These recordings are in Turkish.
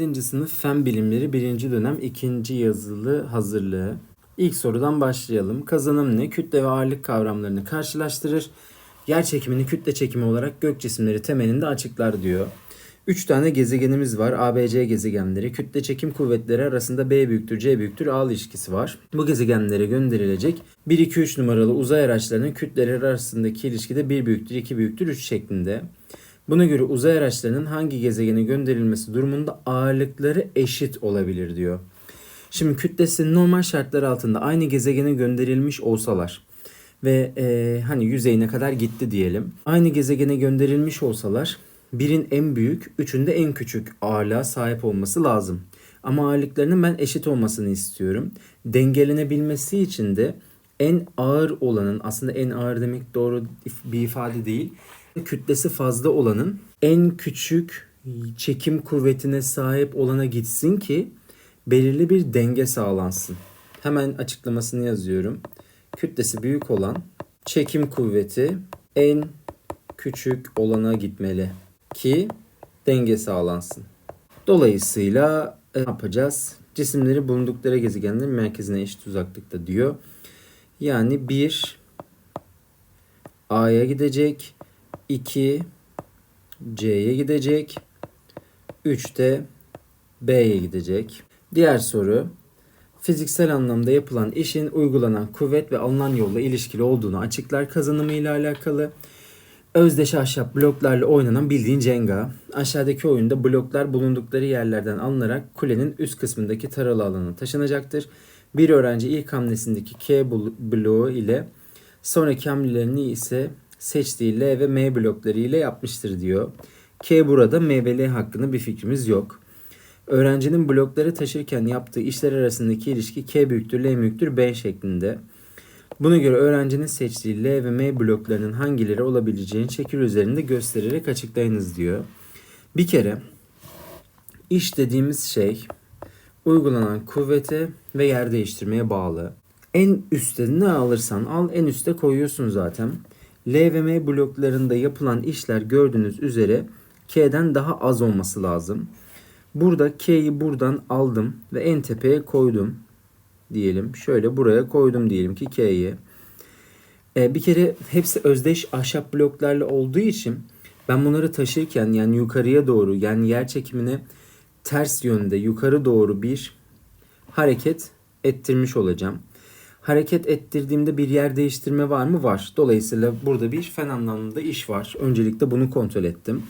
7. sınıf Fen Bilimleri 1. dönem 2. yazılı hazırlığı. İlk sorudan başlayalım. Kazanım ne? Kütle ve ağırlık kavramlarını karşılaştırır. Yer çekimini kütle çekimi olarak gök cisimleri temelinde açıklar diyor. 3 tane gezegenimiz var. ABC gezegenleri. Kütle çekim kuvvetleri arasında B büyüktür, C büyüktür A ilişkisi var. Bu gezegenlere gönderilecek 1 2 3 numaralı uzay araçlarının kütleleri arasındaki ilişki de 1 büyüktür, 2 büyüktür, 3 şeklinde. Buna göre uzay araçlarının hangi gezegene gönderilmesi durumunda ağırlıkları eşit olabilir diyor. Şimdi kütlesi normal şartlar altında aynı gezegene gönderilmiş olsalar ve e, hani yüzeyine kadar gitti diyelim. Aynı gezegene gönderilmiş olsalar birin en büyük, üçün de en küçük ağırlığa sahip olması lazım. Ama ağırlıklarının ben eşit olmasını istiyorum. Dengelenebilmesi için de en ağır olanın aslında en ağır demek doğru bir ifade değil. Kütlesi fazla olanın en küçük çekim kuvvetine sahip olana gitsin ki belirli bir denge sağlansın. Hemen açıklamasını yazıyorum. Kütlesi büyük olan çekim kuvveti en küçük olana gitmeli ki denge sağlansın. Dolayısıyla e, ne yapacağız? Cisimleri bulundukları gezegenlerin merkezine eşit uzaklıkta diyor. Yani 1 A'ya gidecek, 2 C'ye gidecek, 3 de B'ye gidecek. Diğer soru fiziksel anlamda yapılan işin uygulanan kuvvet ve alınan yolla ilişkili olduğunu açıklar kazanımı ile alakalı. Özdeş ahşap bloklarla oynanan bildiğin Jenga. Aşağıdaki oyunda bloklar bulundukları yerlerden alınarak kulenin üst kısmındaki taralı alana taşınacaktır. Bir öğrenci ilk hamlesindeki K bloğu ile sonraki hamlelerini ise seçtiği L ve M blokları ile yapmıştır diyor. K burada M ve L hakkında bir fikrimiz yok. Öğrencinin blokları taşırken yaptığı işler arasındaki ilişki K büyüktür, L büyüktür, B şeklinde. Buna göre öğrencinin seçtiği L ve M bloklarının hangileri olabileceğini şekil üzerinde göstererek açıklayınız diyor. Bir kere iş dediğimiz şey uygulanan kuvvete ve yer değiştirmeye bağlı. En üstte ne alırsan al en üste koyuyorsun zaten. L ve M bloklarında yapılan işler gördüğünüz üzere K'den daha az olması lazım. Burada K'yi buradan aldım ve en tepeye koydum diyelim. Şöyle buraya koydum diyelim ki K'yi. Ee, bir kere hepsi özdeş ahşap bloklarla olduğu için ben bunları taşırken yani yukarıya doğru yani yer çekimine ters yönde yukarı doğru bir hareket ettirmiş olacağım. Hareket ettirdiğimde bir yer değiştirme var mı? Var. Dolayısıyla burada bir fen anlamında iş var. Öncelikle bunu kontrol ettim.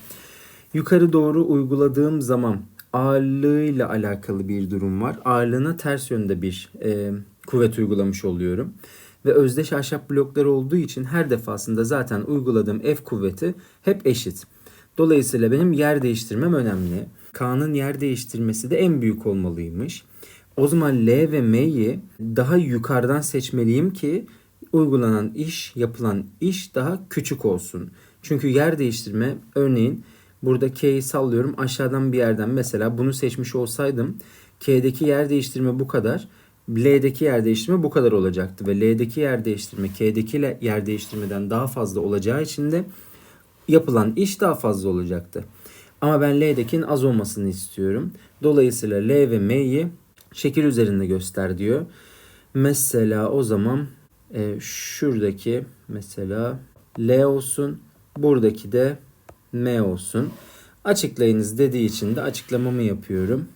Yukarı doğru uyguladığım zaman ağırlığıyla alakalı bir durum var. Ağırlığına ters yönde bir e, kuvvet uygulamış oluyorum. Ve özdeş ahşap blokları olduğu için her defasında zaten uyguladığım F kuvveti hep eşit. Dolayısıyla benim yer değiştirmem önemli. K'nın yer değiştirmesi de en büyük olmalıymış. O zaman L ve M'yi daha yukarıdan seçmeliyim ki uygulanan iş, yapılan iş daha küçük olsun. Çünkü yer değiştirme örneğin burada K'yi sallıyorum aşağıdan bir yerden mesela bunu seçmiş olsaydım K'deki yer değiştirme bu kadar. L'deki yer değiştirme bu kadar olacaktı ve L'deki yer değiştirme K'deki yer değiştirmeden daha fazla olacağı için de yapılan iş daha fazla olacaktı. Ama ben L'dekinin az olmasını istiyorum. Dolayısıyla L ve M'yi şekil üzerinde göster diyor. Mesela o zaman e, şuradaki mesela L olsun. Buradaki de M olsun. Açıklayınız dediği için de açıklamamı yapıyorum.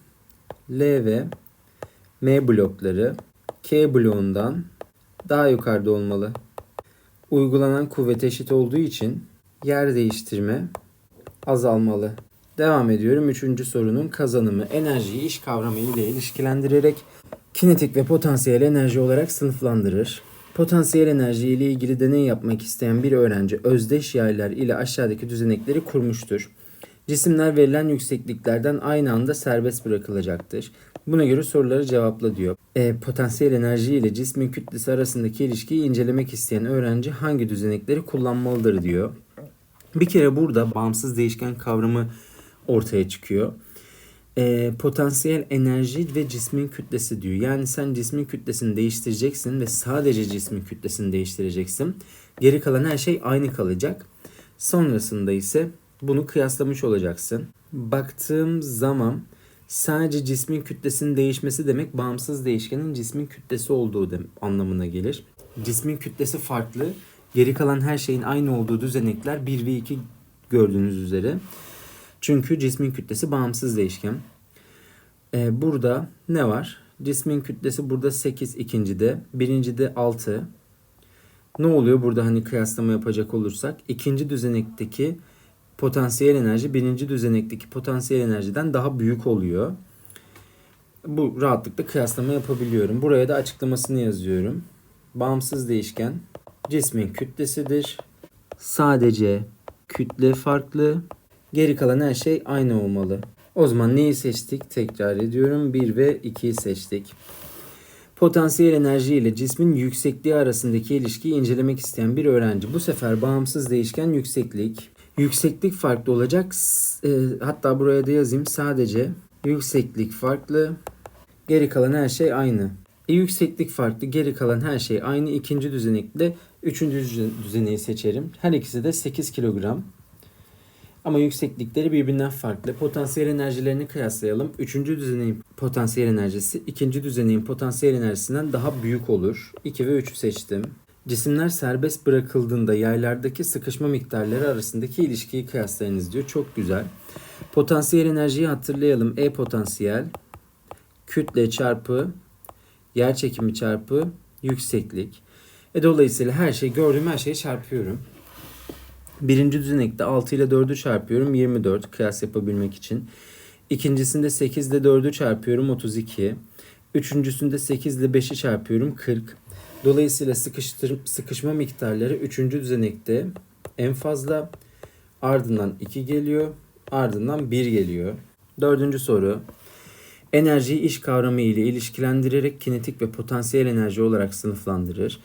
L ve M blokları K bloğundan daha yukarıda olmalı. Uygulanan kuvvet eşit olduğu için yer değiştirme azalmalı. Devam ediyorum. Üçüncü sorunun kazanımı. Enerjiyi iş kavramı ile ilişkilendirerek kinetik ve potansiyel enerji olarak sınıflandırır. Potansiyel enerji ile ilgili deney yapmak isteyen bir öğrenci özdeş yaylar ile aşağıdaki düzenekleri kurmuştur. Cisimler verilen yüksekliklerden aynı anda serbest bırakılacaktır. Buna göre soruları cevapla diyor. E, potansiyel enerji ile cismin kütlesi arasındaki ilişkiyi incelemek isteyen öğrenci hangi düzenekleri kullanmalıdır diyor. Bir kere burada bağımsız değişken kavramı ortaya çıkıyor. E, potansiyel enerji ve cismin kütlesi diyor. Yani sen cismin kütlesini değiştireceksin ve sadece cismin kütlesini değiştireceksin. Geri kalan her şey aynı kalacak. Sonrasında ise bunu kıyaslamış olacaksın. Baktığım zaman Sadece cismin kütlesinin değişmesi demek bağımsız değişkenin cismin kütlesi olduğu dem- anlamına gelir. Cismin kütlesi farklı. Geri kalan her şeyin aynı olduğu düzenekler 1 ve 2 gördüğünüz üzere. Çünkü cismin kütlesi bağımsız değişken. Ee, burada ne var? Cismin kütlesi burada 8 ikincide, birincide 6. Ne oluyor burada hani kıyaslama yapacak olursak? ikinci düzenekteki potansiyel enerji birinci düzenekteki potansiyel enerjiden daha büyük oluyor. Bu rahatlıkla kıyaslama yapabiliyorum. Buraya da açıklamasını yazıyorum. Bağımsız değişken cismin kütlesidir. Sadece kütle farklı. Geri kalan her şey aynı olmalı. O zaman neyi seçtik? Tekrar ediyorum. 1 ve 2'yi seçtik. Potansiyel enerji ile cismin yüksekliği arasındaki ilişkiyi incelemek isteyen bir öğrenci. Bu sefer bağımsız değişken yükseklik. Yükseklik farklı olacak. E, hatta buraya da yazayım. Sadece yükseklik farklı. Geri kalan her şey aynı. E, yükseklik farklı. Geri kalan her şey aynı. İkinci düzenekle üçüncü düzen- düzeneyi seçerim. Her ikisi de 8 kilogram. Ama yükseklikleri birbirinden farklı. Potansiyel enerjilerini kıyaslayalım. Üçüncü düzeneğin potansiyel enerjisi ikinci düzeneğin potansiyel enerjisinden daha büyük olur. 2 ve 3'ü seçtim. Cisimler serbest bırakıldığında yaylardaki sıkışma miktarları arasındaki ilişkiyi kıyaslayınız diyor. Çok güzel. Potansiyel enerjiyi hatırlayalım. E potansiyel kütle çarpı yer çekimi çarpı yükseklik. E dolayısıyla her şey gördüğüm her şeyi çarpıyorum. Birinci düzenekte 6 ile 4'ü çarpıyorum 24 kıyas yapabilmek için. İkincisinde 8 ile 4'ü çarpıyorum 32. Üçüncüsünde 8 ile 5'i çarpıyorum 40. Dolayısıyla sıkıştır, sıkışma miktarları 3. düzenekte en fazla ardından 2 geliyor ardından 1 geliyor. Dördüncü soru. Enerjiyi iş kavramı ile ilişkilendirerek kinetik ve potansiyel enerji olarak sınıflandırır.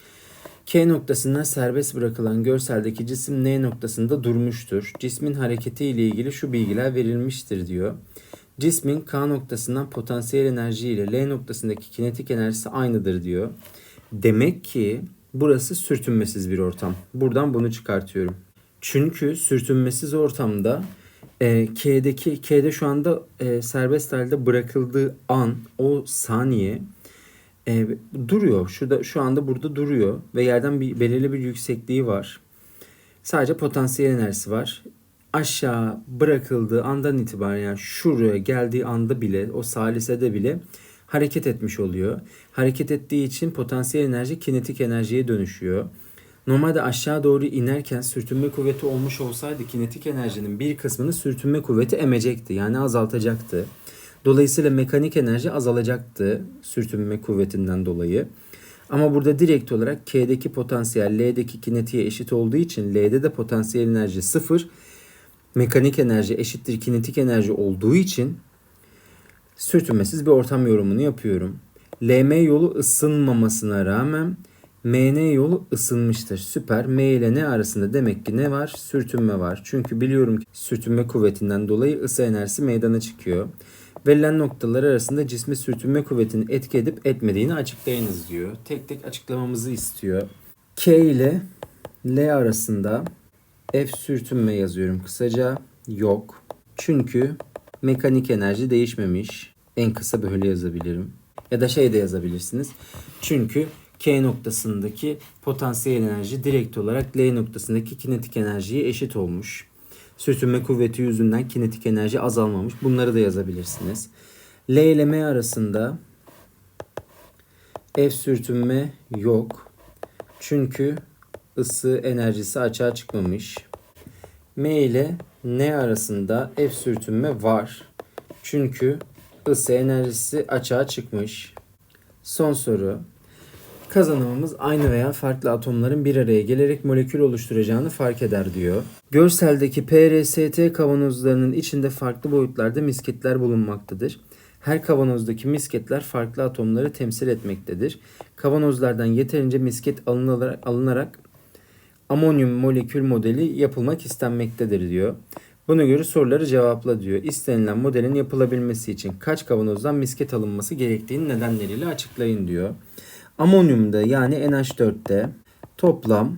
K noktasından serbest bırakılan görseldeki cisim N noktasında durmuştur. Cismin hareketi ile ilgili şu bilgiler verilmiştir diyor. Cismin K noktasından potansiyel enerji ile L noktasındaki kinetik enerjisi aynıdır diyor. Demek ki burası sürtünmesiz bir ortam. Buradan bunu çıkartıyorum. Çünkü sürtünmesiz ortamda e, K'deki K'de şu anda e, serbest halde bırakıldığı an o saniye e, duruyor. Şurada şu anda burada duruyor ve yerden bir belirli bir yüksekliği var. Sadece potansiyel enerjisi var. Aşağı bırakıldığı andan itibaren yani şuraya geldiği anda bile o salisede bile hareket etmiş oluyor. Hareket ettiği için potansiyel enerji kinetik enerjiye dönüşüyor. Normalde aşağı doğru inerken sürtünme kuvveti olmuş olsaydı kinetik enerjinin bir kısmını sürtünme kuvveti emecekti. Yani azaltacaktı. Dolayısıyla mekanik enerji azalacaktı sürtünme kuvvetinden dolayı. Ama burada direkt olarak K'deki potansiyel L'deki kinetiğe eşit olduğu için L'de de potansiyel enerji sıfır. Mekanik enerji eşittir kinetik enerji olduğu için sürtünmesiz bir ortam yorumunu yapıyorum. LM yolu ısınmamasına rağmen MN yolu ısınmıştır. Süper. M ile N arasında demek ki ne var? Sürtünme var. Çünkü biliyorum ki sürtünme kuvvetinden dolayı ısı enerjisi meydana çıkıyor. Verilen noktalar arasında cisme sürtünme kuvvetini etki edip etmediğini açıklayınız diyor. Tek tek açıklamamızı istiyor. K ile L arasında F sürtünme yazıyorum kısaca. Yok. Çünkü mekanik enerji değişmemiş. En kısa böyle yazabilirim. Ya da şey de yazabilirsiniz. Çünkü K noktasındaki potansiyel enerji direkt olarak L noktasındaki kinetik enerjiye eşit olmuş. Sürtünme kuvveti yüzünden kinetik enerji azalmamış. Bunları da yazabilirsiniz. L ile M arasında F sürtünme yok. Çünkü ısı enerjisi açığa çıkmamış. M ile N arasında F sürtünme var. Çünkü ısı enerjisi açığa çıkmış. Son soru. Kazanımımız aynı veya farklı atomların bir araya gelerek molekül oluşturacağını fark eder diyor. Görseldeki PRST kavanozlarının içinde farklı boyutlarda misketler bulunmaktadır. Her kavanozdaki misketler farklı atomları temsil etmektedir. Kavanozlardan yeterince misket alınarak, alınarak amonyum molekül modeli yapılmak istenmektedir diyor. Buna göre soruları cevapla diyor. İstenilen modelin yapılabilmesi için kaç kavanozdan misket alınması gerektiğini nedenleriyle açıklayın diyor. Amonyumda yani NH4'te toplam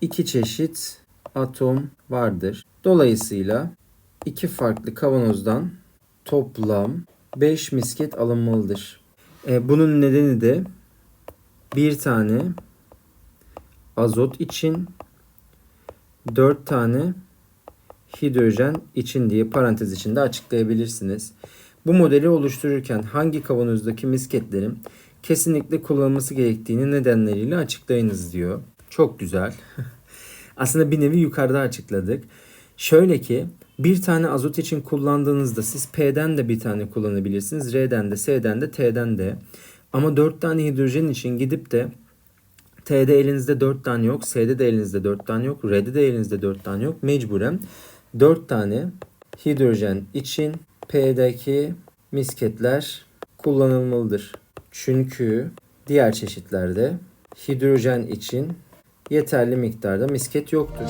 iki çeşit atom vardır. Dolayısıyla iki farklı kavanozdan toplam 5 misket alınmalıdır. E, bunun nedeni de bir tane azot için 4 tane hidrojen için diye parantez içinde açıklayabilirsiniz. Bu modeli oluştururken hangi kavanozdaki misketlerin kesinlikle kullanılması gerektiğini nedenleriyle açıklayınız diyor. Çok güzel. Aslında bir nevi yukarıda açıkladık. Şöyle ki bir tane azot için kullandığınızda siz P'den de bir tane kullanabilirsiniz. R'den de, S'den de, T'den de. Ama 4 tane hidrojen için gidip de T'de elinizde 4 tane yok, S'de de elinizde 4 tane yok, R'de de elinizde 4 tane yok. Mecburen 4 tane hidrojen için P'deki misketler kullanılmalıdır. Çünkü diğer çeşitlerde hidrojen için yeterli miktarda misket yoktur.